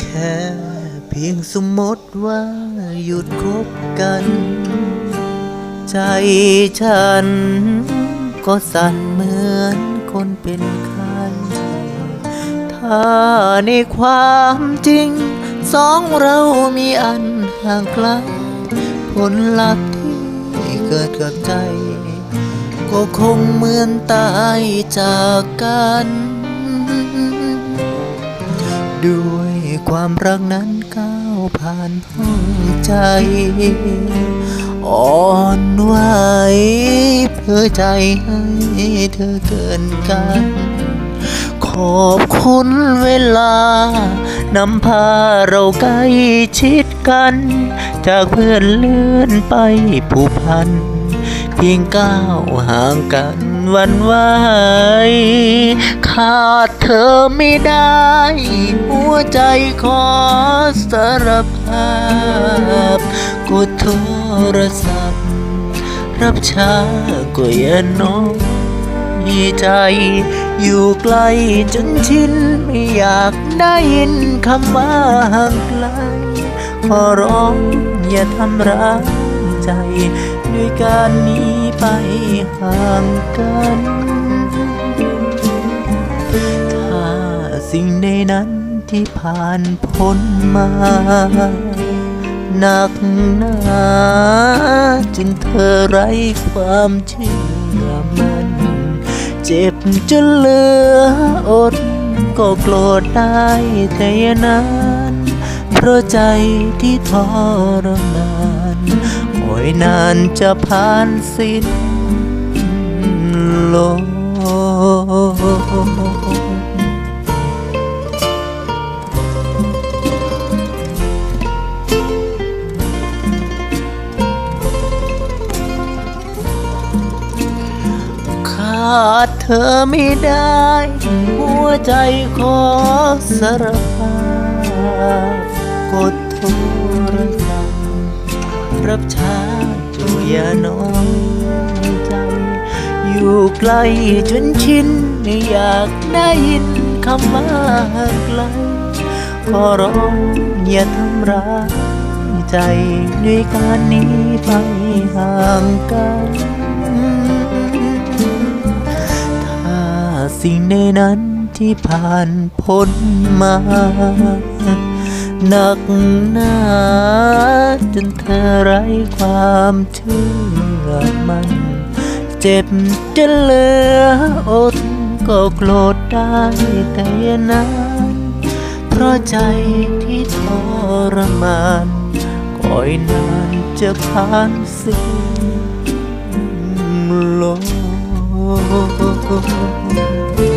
แค่เพียงสมมติว่าหยุดคบกัน ใจฉันก็สั่นเหมือนคนเป็นไข้ถ้าในความจริงสองเรามีอันห่างไกลผลลัพธ์ เกิดกับใจ ก็คงเหมือนตายจากกัน ด้วยความรักนั้นก้าวผ่านห้องใจ อ่อนไหวเพื่อใจให้เธอเกินกัน ขอบคุณเวลานำพาเราใกล้ชิดกัน จากเพื่อนเลื่อนไปผูกพัน เพียงก้าวห่างกันวันไหวขาดเธอไม่ได้ หัวใจขอสารภาพกดโทรศัพท์ รับช้าก็อย่าน้อยมี ใจ อยู่ไกลจนชินไม่อยากได้ยินคำว่าห่างไกลขอร้องอย่าทำร้ายใจ ด้วยการหนีไปห่างกัน ถ้าสิ่งในนั้นที่ผ่านพ้นมาหนักหนาจนเธอไร้ความเชื่อ จ็บจนเหลืออด ก็โกรธได้แต่ยานานเพราะใจที่ทรมานคอยนานจะผ่านสิ้นาดเธอไม่ได้ หัวใจขอสารภาพกดโทรศัพท์รับช้าจงอย่าน้อยใจ อยู่ไกลจนชินไม่อยากได้ยินคำว่าไกลขอร้องอย่าทำร้ายใจด้วยการหนี้ไปห่างกัน สิ่งในนั้นที่ผ่านพ้นมา หนักหนาจนเธอไร้ความเชื่อมัน เจ็บจนเหลืออดก็โกรธได้แต่ย่านานเพราะใจที่ทรมานคอยนานจะผ่านสิ้นลม Oh.